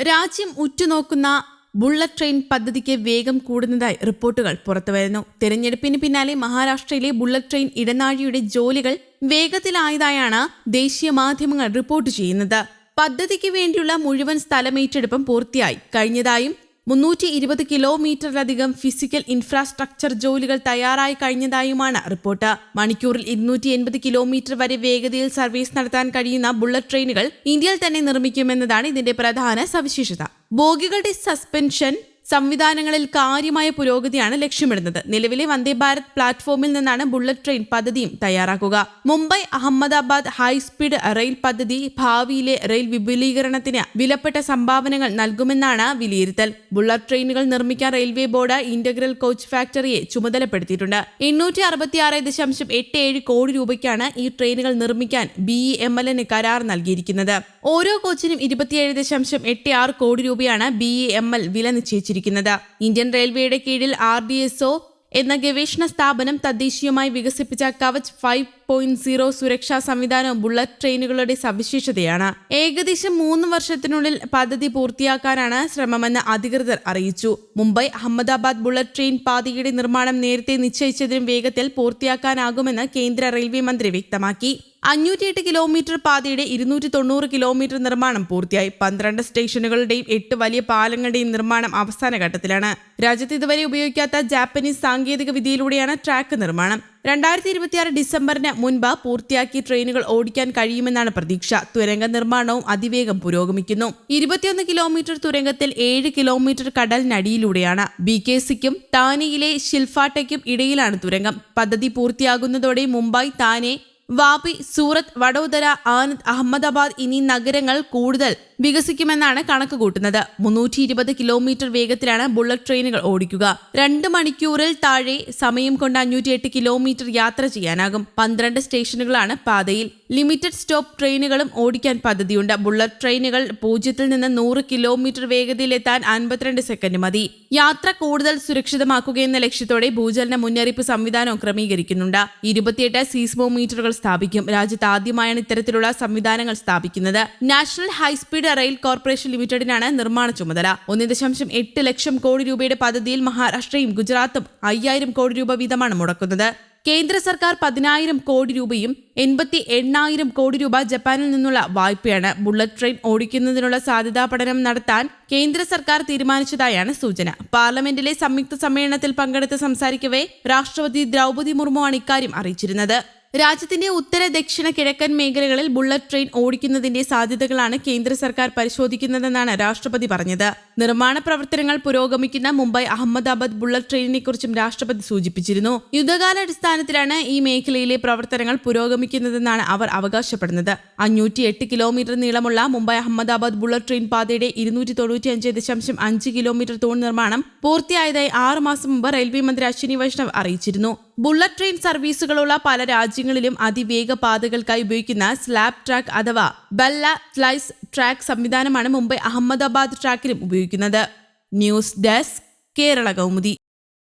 രാജ്യം ഉറ്റുനോക്കുന്ന bullet train പദ്ധതിക്ക് വേഗം കൂടുന്നതായി റിപ്പോർട്ടുകൾ പുറത്തുവരുന്നു തെരഞ്ഞെടുപ്പിന് പിന്നാലെ മഹാരാഷ്ട്രയിലെ ബുള്ളറ്റ് ട്രെയിൻ ഇടനാഴിയുടെ ജോലികൾ വേഗത്തിലായതായാണ് ദേശീയ മാധ്യമങ്ങൾ റിപ്പോർട്ട് ചെയ്യുന്നത്. പദ്ധതിക്ക് വേണ്ടിയുള്ള മുഴുവൻ സ്ഥലമേറ്റെടുപ്പും പൂർത്തിയായി. കഴിഞ്ഞതായും മുന്നൂറ്റി ഇരുപത് കിലോമീറ്ററിലധികം ഫിസിക്കൽ ഇൻഫ്രാസ്ട്രക്ചർ ജോലികൾ തയ്യാറായി കഴിഞ്ഞതായുമാണ് റിപ്പോർട്ട്. മണിക്കൂറിൽ ഇരുന്നൂറ്റി എൺപത് കിലോമീറ്റർ വരെ വേഗതയിൽ സർവീസ് നടത്താൻ കഴിയുന്ന ബുള്ളറ്റ് ട്രെയിനുകൾ ഇന്ത്യയിൽ തന്നെ നിർമ്മിക്കുമെന്നതാണ് ഇതിന്റെ പ്രധാന സവിശേഷത. ബോഗികളുടെ സസ്പെൻഷൻ സംവിധാനങ്ങളിൽ കാര്യമായ പുരോഗതിയാണ് ലക്ഷ്യമിടുന്നത്. നിലവിലെ വന്ദേ ഭാരത് പ്ലാറ്റ്ഫോമിൽ നിന്നാണ് ബുള്ളറ്റ് ട്രെയിൻ പദ്ധതിയും തയ്യാറാക്കുക. മുംബൈ അഹമ്മദാബാദ് ഹൈസ്പീഡ് റെയിൽ പദ്ധതി ഭാവിയിലെ റെയിൽ വിപുലീകരണത്തിന് വിലപ്പെട്ട സംഭാവനകൾ നൽകുമെന്നാണ് വിലയിരുത്തൽ. ബുള്ളറ്റ് ട്രെയിനുകൾ നിർമ്മിക്കാൻ റെയിൽവേ ബോർഡ് ഇന്റഗ്രൽ കോച്ച് ഫാക്ടറിയെ ചുമതലപ്പെടുത്തിയിട്ടുണ്ട്. എണ്ണൂറ്റി അറുപത്തിയാറ് ദശാംശം എട്ട് ഏഴ് കോടി രൂപയ്ക്കാണ് ഈ ട്രെയിനുകൾ നിർമ്മിക്കാൻ ബി എം എൽ എന് കരാർ നൽകിയിരിക്കുന്നത്. ഓരോ കോച്ചിനും ഇരുപത്തിയേഴ് ദശാംശം എട്ട് ആറ് കോടി രൂപയാണ് ബി എം എൽ വില നിശ്ചയിച്ചിരിക്കുന്നത്. ഇന്ത്യൻ റെയിൽവേയുടെ കീഴിൽ ആർ ഡി എസ് ഒ എന്ന ഗവേഷണ സ്ഥാപനം തദ്ദേശീയമായി വികസിപ്പിച്ച കവച് ഫൈവ് പോയിന്റ് സീറോ സുരക്ഷാ സംവിധാനം ബുള്ളറ്റ് ട്രെയിനുകളുടെ സവിശേഷതയാണ്. ഏകദേശം മൂന്ന് വർഷത്തിനുള്ളിൽ പദ്ധതി പൂർത്തിയാക്കാനാണ് ശ്രമമെന്ന് അധികൃതർ അറിയിച്ചു. മുംബൈ അഹമ്മദാബാദ് ബുള്ളറ്റ് ട്രെയിൻ പാതയുടെ നിർമ്മാണം നേരത്തെ നിശ്ചയിച്ചതിനും വേഗത്തിൽ പൂർത്തിയാക്കാനാകുമെന്ന് കേന്ദ്ര റെയിൽവേ മന്ത്രി വ്യക്തമാക്കി. അഞ്ഞൂറ്റിയെട്ട് കിലോമീറ്റർ പാതയുടെ ഇരുന്നൂറ്റി തൊണ്ണൂറ് കിലോമീറ്റർ നിർമ്മാണം പൂർത്തിയായി. പന്ത്രണ്ട് സ്റ്റേഷനുകളുടെയും എട്ട് വലിയ പാലങ്ങളുടെയും നിർമ്മാണം അവസാന ഘട്ടത്തിലാണ്. രാജ്യത്ത് ഇതുവരെ ഉപയോഗിക്കാത്ത ജാപ്പനീസ് സാങ്കേതിക വിദ്യയിലൂടെയാണ് ട്രാക്ക് നിർമ്മാണം. രണ്ടായിരത്തി ഇരുപത്തിയാറ് ഡിസംബറിന് മുൻപ് പൂർത്തിയാക്കി ട്രെയിനുകൾ ഓടിക്കാൻ കഴിയുമെന്നാണ് പ്രതീക്ഷ. തുരങ്ക നിർമ്മാണവും അതിവേഗം പുരോഗമിക്കുന്നു. ഇരുപത്തിയൊന്ന് കിലോമീറ്റർ തുരങ്കത്തിൽ ഏഴ് കിലോമീറ്റർ കടലിനടിയിലൂടെയാണ്. ബി കെ സിക്കും താനെയിലെ ഷിൽഫാട്ടയ്ക്കും ഇടയിലാണ് തുരങ്കം. പദ്ധതി പൂർത്തിയാകുന്നതോടെ മുംബൈ താനെ വാപി സൂറത്ത് വഡോദര ആനന്ദ് അഹമ്മദാബാദ് എന്നീ നഗരങ്ങൾ കൂടുതൽ വികസിക്കുമെന്നാണ് കണക്ക് കൂട്ടുന്നത്. മുന്നൂറ്റി ഇരുപത് കിലോമീറ്റർ വേഗത്തിലാണ് ബുള്ളറ്റ് ട്രെയിനുകൾ ഓടിക്കുക. രണ്ട് മണിക്കൂറിൽ താഴെ സമയം കൊണ്ട് അഞ്ഞൂറ്റി എട്ട് കിലോമീറ്റർ യാത്ര ചെയ്യാനാകും. പന്ത്രണ്ട് സ്റ്റേഷനുകളാണ് പാതയിൽ. ലിമിറ്റഡ് സ്റ്റോപ്പ് ട്രെയിനുകളും ഓടിക്കാൻ പദ്ധതിയുണ്ട്. ബുള്ളറ്റ് ട്രെയിനുകൾ പൂജ്യത്തിൽ നിന്ന് നൂറ് കിലോമീറ്റർ വേഗതയിലെത്താൻ അൻപത്തിരണ്ട് സെക്കൻഡ് മതി. യാത്ര കൂടുതൽ സുരക്ഷിതമാക്കുക എന്ന ലക്ഷ്യത്തോടെ ഭൂചലന മുന്നറിയിപ്പ് സംവിധാനവും ക്രമീകരിക്കുന്നുണ്ട്. ഇരുപത്തിയെട്ട് സീസ്മോമീറ്ററുകൾ സ്ഥാപിക്കും. രാജ്യത്ത് ആദ്യമായാണ് ഇത്തരത്തിലുള്ള സംവിധാനങ്ങൾ സ്ഥാപിക്കുന്നത്. National high speed rail corporation ലിമിറ്റഡിനാണ് നിർമ്മാണ ചുമതല. ഒന്ന് ദശാംശം എട്ട് ലക്ഷം കോടി രൂപയുടെ പദ്ധതിയിൽ മഹാരാഷ്ട്രയും ഗുജറാത്തും അയ്യായിരം കോടി രൂപ വീതമാണ് മുടക്കുന്നത്. കേന്ദ്ര സർക്കാർ പതിനായിരം കോടി രൂപയും എൺപത്തി എണ്ണായിരം കോടി രൂപ ജപ്പാനിൽ നിന്നുള്ള വായ്പയാണ് ബുള്ളറ്റ് ട്രെയിൻ ഓടിക്കുന്നതിനുള്ള സാധ്യതാ പഠനം നടത്താൻ കേന്ദ്ര സർക്കാർ തീരുമാനിച്ചതായാണ് സൂചന. പാർലമെന്റിലെ സംയുക്ത സമ്മേളനത്തിൽ പങ്കെടുത്ത് സംസാരിക്കവേ രാഷ്ട്രപതി ദ്രൗപതി മുർമുവാണ് ഇക്കാര്യം അറിയിച്ചിരുന്നത്. രാജ്യത്തിന്റെ ഉത്തര ദക്ഷിണ കിഴക്കൻ മേഖലകളിൽ ബുള്ളറ്റ് ട്രെയിൻ ഓടിക്കുന്നതിന്റെ സാധ്യതകളാണ് കേന്ദ്ര സർക്കാർ പരിശോധിക്കുന്നതെന്നാണ് രാഷ്ട്രപതി പറഞ്ഞത്. നിർമ്മാണ പ്രവർത്തനങ്ങൾ പുരോഗമിക്കുന്ന മുംബൈ അഹമ്മദാബാദ് ബുള്ളറ്റ് ട്രെയിനിനെ കുറിച്ചും രാഷ്ട്രപതി സൂചിപ്പിച്ചിരുന്നു. യുദ്ധകാലാടിസ്ഥാനത്തിലാണ് ഈ മേഖലയിലെ പ്രവർത്തനങ്ങൾ പുരോഗമിക്കുന്നതെന്നാണ് അവർ അവകാശപ്പെടുന്നത്. അഞ്ഞൂറ്റി എട്ട് കിലോമീറ്റർ നീളമുള്ള മുംബൈ അഹമ്മദാബാദ് ബുള്ളറ്റ് ട്രെയിൻ പാതയുടെ ഇരുന്നൂറ്റി തൊണ്ണൂറ്റി അഞ്ച് ദശാംശം അഞ്ച് കിലോമീറ്റർ തൂൺ നിർമ്മാണം പൂർത്തിയായതായി ആറ് മാസം മുമ്പ് റെയിൽവേ മന്ത്രി അശ്വിനി വൈഷ്ണവ് അറിയിച്ചിരുന്നു. ബുള്ളറ്റ് ട്രെയിൻ സർവീസുകളുള്ള പല രാജ്യങ്ങളിലും അതിവേഗ പാതകൾക്കായി ഉപയോഗിക്കുന്ന സ്ലാബ് ട്രാക്ക് അഥവാ ബല്ല സ്ലൈസ് ട്രാക്ക് സംവിധാനമാണ് മുംബൈ അഹമ്മദാബാദ് ട്രാക്കിലും ഉപയോഗിക്കുന്നത്. News desk Kerala Kaumudi.